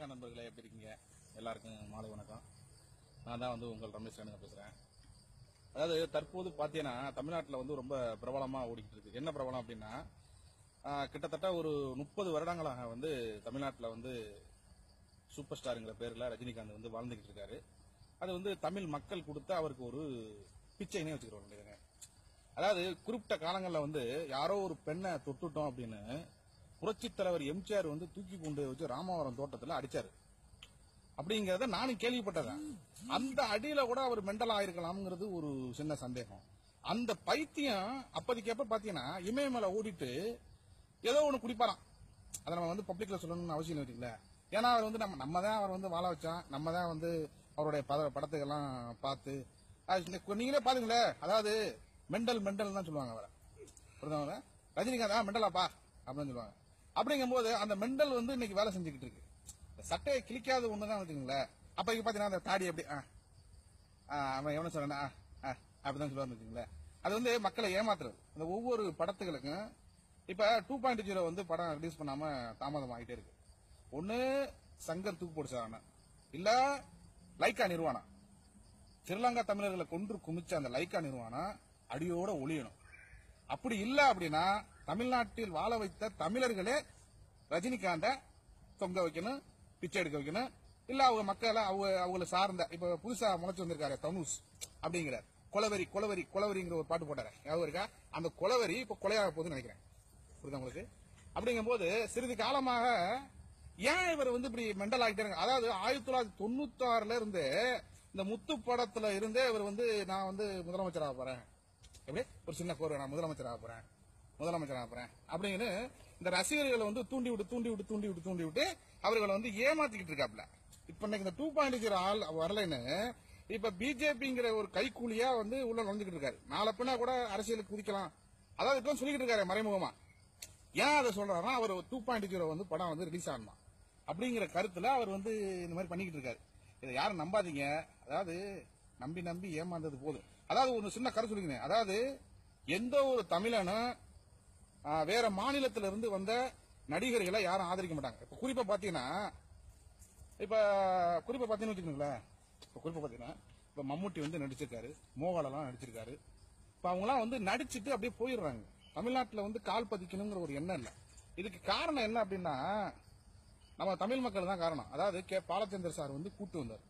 வணக்கம் நண்பர்களே எப்படி இருக்கீங்க? எல்லாருக்கும் மாலை வணக்கம். நான் தான் வந்து உங்கள் ரமேஷ் ரேணுங்க பேசுகிறேன் அதாவது தற்போது பார்த்தீங்கன்னா தமிழ்நாட்டில் வந்து ரொம்ப பிரபலமாக ஓடிக்கிட்டு இருக்கு. என்ன பிரபலம் அப்படின்னா கிட்டத்தட்ட ஒரு முப்பது வருடங்களாக வந்து தமிழ்நாட்டில் வந்து சூப்பர் ஸ்டாருங்கிற பேரில் ரஜினிகாந்த் வந்து வாழ்ந்துகிட்டு இருக்காரு. அது வந்து தமிழ் மக்கள் கொடுத்த அவருக்கு ஒரு பிச்சைனே வச்சுக்கிறோம் அதாவது குறிப்பிட்ட காலங்களில் வந்து யாரோ ஒரு பெண்ணை தொட்டுட்டோம் அப்படின்னு புரட்சித் தலைவர் எம்ஜிஆர் வந்து தூக்கி கொண்டு வச்சு ராமாவரம் தோட்டத்தில் அடிச்சாரு. அப்படிங்கறத நானும் கேள்விப்பட்டதேன் அந்த அடியில கூட அவர் மெண்டல் ஆயிருக்கலாம்ங்கிறது ஒரு சின்ன சந்தேகம். அந்த பைத்தியம் அப்போதைக்கப்ப பாத்தீங்கன்னா இமயமலை ஓடிட்டு ஏதோ ஒன்று குடிப்பாராம். அதை நம்ம வந்து பப்ளிக்ல சொல்லணும்னு அவசியம் இருக்குல்ல ஏன்னா அவர் வந்து நம்ம நம்ம தான் அவர் வந்து வாழ வச்சா நம்ம தான் வந்து அவருடைய பத படத்துக்கெல்லாம் பார்த்து நீங்களே பாருங்களேன். அதாவது மெண்டல் மெண்டல் தான் சொல்லுவாங்க அவரை. புரியுதாங்க ரஜினிகாந்த் ஆ, மெண்டலாப்பா அப்படின்னு சொல்லுவாங்க. அப்படிங்கும்போது அந்த மெண்டல் வந்து இன்னைக்கு வேலை செஞ்சுக்கிட்டு இருக்கு. சட்டையை கிழிக்காத ஒண்ணுதான் வச்சுக்கோங்களேன் அப்ப இங்க பாத்தீங்கன்னா அந்த தாடி அப்படி ஆ, ஆ, அவன் எவன சொல்றானா ஆ, அப்படிதான் சொல்லுவாங்க வச்சுக்கோங்களேன் அது வந்து மக்களை ஏமாத்துறது. இந்த ஒவ்வொரு படத்துகளுக்கும் இப்ப டூ பாயிண்ட் ஜீரோ வந்து படம் ரிலீஸ் பண்ணாம தாமதம் ஆகிட்டே இருக்கு. ஒன்னு சங்கர் தூக்கு போடுச்சாங்க இல்ல லைக்கா நிறுவனம் ஸ்ரீலங்கா தமிழர்களை கொன்று குமிச்ச அந்த லைக்கா நிறுவனம் அடியோட ஒளியணும். அப்படி இல்ல அப்படின்னா தமிழ்நாட்டில் வாழ வைத்த தமிழர்களே ரஜினிகாந்த தொங்க வைக்கணும் பிச்சை எடுக்க வைக்கணும். இல்ல அவங்க மக்களை அவங்க அவங்கள சார்ந்த இப்ப புதுசா முளைச்சு வந்திருக்காரு தனுஷ் அப்படிங்கிற கொலவரி கொலவரி கொலவரிங்கிற ஒரு பாட்டு போட்டாரு. ஞாபகம் இருக்கா? அந்த கொலவரி இப்ப கொலையாக போகுதுன்னு நினைக்கிறேன். புரியுதா உங்களுக்கு? அப்படிங்கும்போது சிறிது காலமாக ஏன் இவர் வந்து இப்படி மெண்டல் ஆகிட்டாங்க அதாவது ஆயிரத்தி தொள்ளாயிரத்தி தொண்ணூத்தி ஆறுல இருந்து இந்த முத்து படத்துல இருந்தே இவர் வந்து நான் வந்து முதலமைச்சராக போறேன். எப்படி? ஒரு சின்ன கோர்வை நான் முதலமைச்சராக போறேன். முதலமைச்சராக போறேன். அப்படின்னு இந்த ரசிகர்களை வந்து தூண்டி விட்டு தூண்டி விட்டு தூண்டி விட்டு தூண்டி விட்டு அவர்களை வந்து ஏமாத்திக்கிட்டு இருக்காப்ல இப்ப இன்னைக்கு இந்த டூ பாயிண்ட் ஜீரோ ஆள் வரலைன்னு இப்ப பிஜேபிங்கிற ஒரு கைக்கூலியா வந்து உள்ள நுழைஞ்சுக்கிட்டு இருக்காரு. நாளை பின்னா கூட அரசியலுக்கு குதிக்கலாம். அதாவது இப்ப சொல்லிக்கிட்டு இருக்காரு மறைமுகமா. ஏன் அதை சொல்றாருன்னா அவர் டூ பாயிண்ட் ஜீரோ வந்து படம் வந்து ரிலீஸ் ஆகணுமா? அப்படிங்கிற கருத்துல அவர் வந்து இந்த மாதிரி பண்ணிக்கிட்டு இருக்காரு. இதை யாரும் நம்பாதீங்க. அதாவது நம்பி நம்பி ஏமாந்தது போதும். அதாவது ஒரு சின்ன கருத்து சொல்லிக்கிறேன். அதாவது எந்த ஒரு தமிழனும் வேற மாநிலத்தில இருந்து வந்த நடிகர்களை யாரும் ஆதரிக்க மாட்டாங்க. இப்ப குறிப்பா பாத்தீங்கன்னா இப்ப குறிப்பா பாத்தீங்கன்னு வச்சுக்கோங்களேன். இப்ப குறிப்பா பாத்தீங்கன்னா இப்ப மம்முட்டி வந்து நடிச்சிருக்காரு மோகனெல்லாம் நடிச்சிருக்காரு. இப்ப அவங்கலாம் வந்து நடிச்சிட்டு அப்படியே போயிடுறாங்க. தமிழ்நாட்டுல வந்து கால் பதிக்கணுங்கிற ஒரு எண்ணம் இல்லை. இதுக்கு காரணம் என்ன அப்படின்னா நம்ம தமிழ் மக்கள் தான் காரணம். அதாவது கே பாலச்சந்தர் சார் வந்து கூட்டு வந்தார்.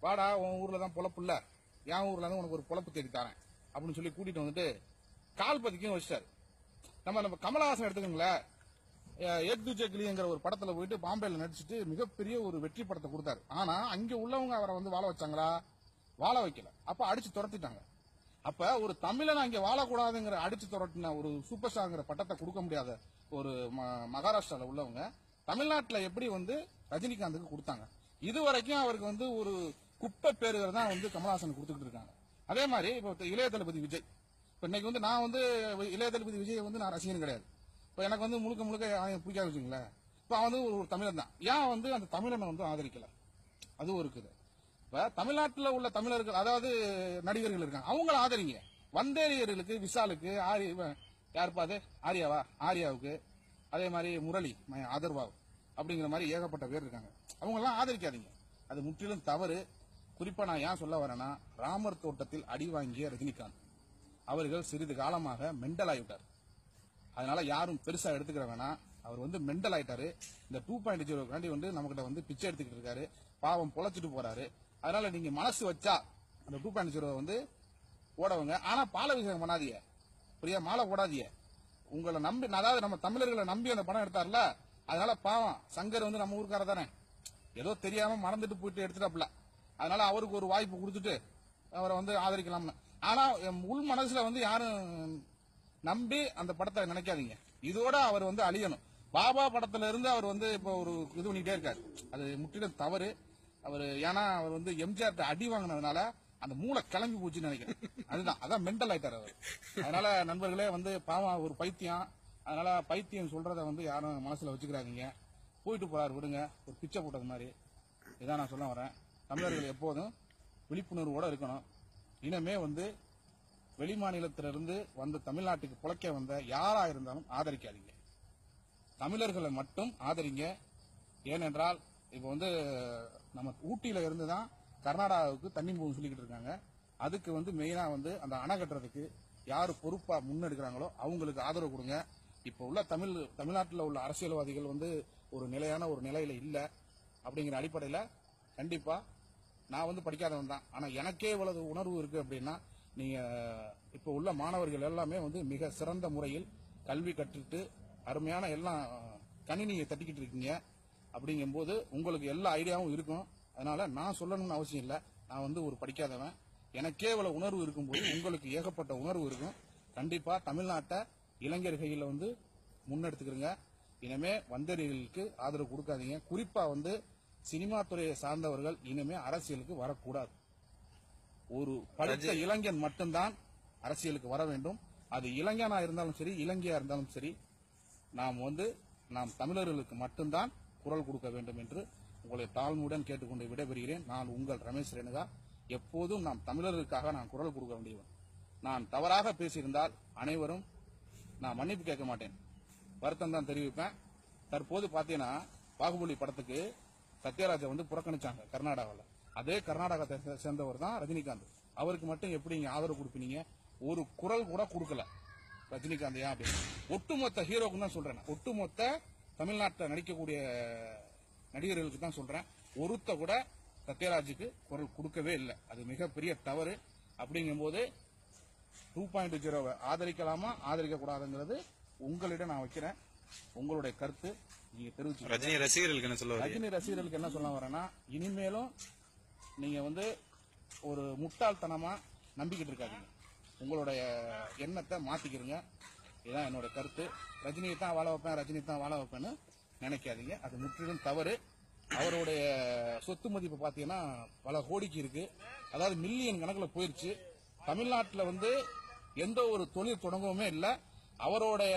வாடா உன் ஊர்ல தான் பொழப்பு இல்லை. என் ஊர்ல இருந்து உனக்கு ஒரு பொழப்பு தேடி தரேன். அப்படின்னு சொல்லி கூட்டிட்டு வந்துட்டு கால் பதிக்கும் வச்சிட்டாரு. நம்ம நம்ம கமலஹாசன் எடுத்துக்கோங்களேன் எக் துஜே கிளிங்கிற ஒரு படத்துல போயிட்டு பாம்பேல நடிச்சிட்டு மிகப்பெரிய ஒரு வெற்றி படத்தை கொடுத்தாரு. ஆனா அங்க உள்ளவங்க அவரை வந்து வாழ வச்சாங்களா? வாழ வைக்கல. அப்ப அடிச்சு துரத்திட்டாங்க. அப்ப ஒரு தமிழன் அங்க வாழக்கூடாதுங்கிற அடிச்சு துரட்டின ஒரு சூப்பர் ஸ்டாருங்கிற பட்டத்தை கொடுக்க முடியாத ஒரு ம- மகாராஷ்டிரால உள்ளவங்க தமிழ்நாட்டில் எப்படி வந்து ரஜினிகாந்துக்கு கொடுத்தாங்க? இது வரைக்கும் அவருக்கு வந்து ஒரு குப்பை பேருகள் தான் வந்து கமலஹாசன் கொடுத்துக்கிட்டு இருக்காங்க. அதே மாதிரி இப்போ இளைய தளபதி விஜய். இன்னைக்கு வந்து நான் வந்து இளைய தளபதி விஜய் வந்து நான் ரசிகன் கிடையாது. இப்ப எனக்கு வந்து முழுக்க முழுக்க அவன் பிடிக்காது வச்சுங்களேன் இப்ப அவன் வந்து ஒரு தமிழன் தான். ஏன் வந்து அந்த தமிழனை வந்து ஆதரிக்கல? அதுவும் இருக்குது. இப்ப தமிழ்நாட்டில் உள்ள தமிழர்கள் அதாவது நடிகர்கள் இருக்காங்க. அவங்கள ஆதரிங்க. வந்தேரியர்களுக்கு விஷாலுக்கு ஆரி யார் யாருப்பா அது? ஆரியாவா? ஆரியாவுக்கு. அதே மாதிரி முரளி அதர்வாவ் அப்படிங்கிற மாதிரி ஏகப்பட்ட பேர் இருக்காங்க. அவங்கெல்லாம் ஆதரிக்காதீங்க. அது முற்றிலும் தவறு. குறிப்பா நான் ஏன் சொல்ல வரேன்னா ராமர் தோட்டத்தில் அடி வாங்கிய ரஜினிகாந்த். அவர்கள் சிறிது காலமாக மெண்டல் ஆகிவிட்டார். அதனால யாரும் பெருசா எடுத்துக்கிற வேணாம். அவர் வந்து மெண்டல் ஆயிட்டாரு. இந்த டூ பாயிண்ட் ஜீரோக்காண்டி வந்து நம்மகிட்ட வந்து பிச்சை எடுத்துக்கிட்டு இருக்காரு. பாவம் பொழைச்சிட்டு போறாரு. அதனால நீங்க மனசு வச்சா அந்த டூ பாயிண்ட் ஜீரோ வந்து ஓடவங்க. ஆனா பால விஷயம் பண்ணாதீங்க. புரியா மாலை போடாதீங்க. உங்களை நம்பி அதாவது நம்ம தமிழர்களை நம்பி அந்த படம் எடுத்தார்ல அதனால பாவம். சங்கர் வந்து நம்ம ஊருக்கார தானே. ஏதோ தெரியாம மறந்துட்டு போயிட்டு எடுத்துட்டாப்ல அதனால அவருக்கு ஒரு வாய்ப்பு கொடுத்துட்டு அவரை வந்து ஆதரிக்கலாம்னு. ஆனா என் உள் மனசுல வந்து யாரும் நம்பி அந்த படத்தை நினைக்காதீங்க. இதோட அவர் வந்து அழியணும். பாபா படத்துல இருந்து அவர் வந்து இப்போ ஒரு இது பண்ணிட்டே இருக்காரு. அது முற்றிலும் தவறு. அவர் ஏன்னா அவர் வந்து எம்ஜிஆர் அடி வாங்கினதுனால அந்த மூளை கிளம்பி போச்சுன்னு நினைக்கிறேன். அதுதான். அதான் மென்டல் ஆயிட்டார் அவர். அதனால நண்பர்களே வந்து பாவம் ஒரு பைத்தியம். அதனால பைத்தியம் சொல்றத வந்து யாரும் மனசுல வச்சுக்கிறாதீங்க. போயிட்டு போறாரு விடுங்க. ஒரு பிச்சை போட்டது மாதிரி. இதான் நான் சொல்ல வரேன். தமிழர்கள் எப்போதும் விழிப்புணர்வோட இருக்கணும். இனமே வந்து வெளிமாநிலத்திலிருந்து வந்த தமிழ்நாட்டுக்கு புழைக்க வந்த யாரா இருந்தாலும் ஆதரிக்காதீங்க. தமிழர்களை மட்டும் ஆதரிங்க. ஏனென்றால் இப்போ வந்து நம்ம ஊட்டியில இருந்து தான் கர்நாடகாவுக்கு தண்ணி போகும் சொல்லிக்கிட்டு இருக்காங்க. அதுக்கு வந்து மெயினா வந்து அந்த அணை கட்டுறதுக்கு யார் பொறுப்பா முன்னெடுக்கிறாங்களோ அவங்களுக்கு ஆதரவு கொடுங்க. இப்போ உள்ள தமிழ் தமிழ்நாட்டில் உள்ள அரசியல்வாதிகள் வந்து ஒரு நிலையான ஒரு நிலையில இல்லை அப்படிங்கிற அடிப்படையில கண்டிப்பா நான் வந்து படிக்காதவன் தான். ஆனால் எனக்கே இவ்வளவு உணர்வு இருக்குது அப்படின்னா நீங்கள் இப்போ உள்ள மாணவர்கள் எல்லாமே வந்து மிக சிறந்த முறையில் கல்வி கற்றுட்டு அருமையான எல்லாம் கணினியை தட்டிக்கிட்டு இருக்கீங்க அப்படிங்கும்போது உங்களுக்கு எல்லா ஐடியாவும் இருக்கும். அதனால நான் சொல்லணும்னு அவசியம் இல்லை. நான் வந்து ஒரு படிக்காதவன். எனக்கே இவ்வளவு உணர்வு இருக்கும்போது உங்களுக்கு ஏகப்பட்ட உணர்வு இருக்கும். கண்டிப்பாக தமிழ்நாட்டை இளைஞர் கையில் வந்து முன்னெடுத்துக்கிறங்க இனிமே வந்தறிகளுக்கு ஆதரவு கொடுக்காதீங்க. குறிப்பாக வந்து சினிமா துறையை சார்ந்தவர்கள் இனிமே அரசியலுக்கு வரக்கூடாது. ஒரு படித்த இளைஞன் மட்டும்தான் அரசியலுக்கு வர வேண்டும். அது இளைஞனா இருந்தாலும் சரி இலங்கையா இருந்தாலும் சரி நாம் வந்து நாம் தமிழர்களுக்கு மட்டும்தான் குரல் கொடுக்க வேண்டும் என்று உங்களை தாழ்மையுடன் கேட்டுக்கொண்டு விடைபெறுகிறேன். நான் உங்கள் ரமேஷ் ரேணுகா. எப்போதும் நாம் தமிழர்களுக்காக நான் குரல் கொடுக்க வேண்டியவன். நான் தவறாக பேசியிருந்தால் அனைவரும் நான் மன்னிப்பு கேட்க மாட்டேன். வருத்தம் தான் தெரிவிப்பேன். தற்போது பாத்தீங்கன்னா பாகுபலி படத்துக்கு சத்யராஜை வந்து புறக்கணிச்சாங்க கர்நாடகாவில். அதே கர்நாடகத்தை சேர்ந்தவர் தான் ரஜினிகாந்த். அவருக்கு மட்டும் எப்படி நீங்க ஆதரவு கொடுப்பீங்க? ஒரு குரல் கூட கொடுக்கல ரஜினிகாந்த் ஏன் அப்படின்னு. ஒட்டுமொத்த ஹீரோக்கு தான் சொல்றேன். ஒட்டுமொத்த தமிழ்நாட்டில் நடிக்கக்கூடிய நடிகர்களுக்கு தான் சொல்றேன். ஒருத்த கூட சத்யராஜுக்கு குரல் கொடுக்கவே இல்லை. அது மிகப்பெரிய தவறு. அப்படிங்கும்போது டூ பாயிண்ட் ஜீரோவை ஆதரிக்கலாமா? ஆதரிக்க கூடாதுங்கிறது உங்களிடம் நான் வைக்கிறேன். உங்களுடைய கருத்து நீங்க தெரிவிச்சு ரஜினி ரசிகர்களுக்கு என்ன சொல்ல ரஜினி ரசிகர்களுக்கு என்ன சொல்ல வரேன்னா இனிமேலும் நீங்க வந்து ஒரு முட்டாள்தனமா நம்பிக்கிட்டு இருக்காதீங்க. உங்களுடைய எண்ணத்தை மாத்திக்கிறீங்க இதுதான் என்னோட கருத்து. ரஜினியை தான் வாழ வைப்பேன் ரஜினி தான் வாழ வைப்பேன்னு நினைக்காதீங்க. அது முற்றிலும் தவறு. அவருடைய சொத்து மதிப்பு பாத்தீங்கன்னா பல கோடிக்கு இருக்கு. அதாவது மில்லியன் கணக்குல போயிருச்சு. தமிழ்நாட்டில் வந்து எந்த ஒரு தொழில் தொடங்கவுமே இல்லை. அவருடைய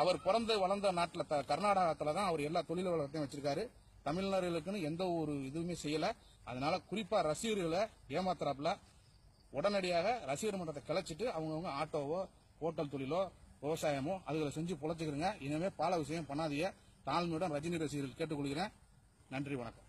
அவர் பிறந்து வளர்ந்த நாட்டில் கர்நாடகத்தில் தான் அவர் எல்லா தொழில் வளத்தையும் வச்சிருக்காரு. தமிழ்நாடுகளுக்குன்னு எந்த ஒரு இதுவுமே செய்யல. அதனால குறிப்பா ரசிகர்களை ஏமாத்துறாப்புல. உடனடியாக ரசிகர் மன்றத்தை கிளச்சிட்டு அவங்கவுங்க ஆட்டோவோ ஹோட்டல் தொழிலோ விவசாயமோ அதுகளை செஞ்சு பொழைச்சிக்கிறங்க. இனிமே பால விஷயம் பண்ணாதீங்க. தாழ்மையுடன் ரஜினி ரசிகர்கள் கேட்டுக்கொள்கிறேன். நன்றி வணக்கம்.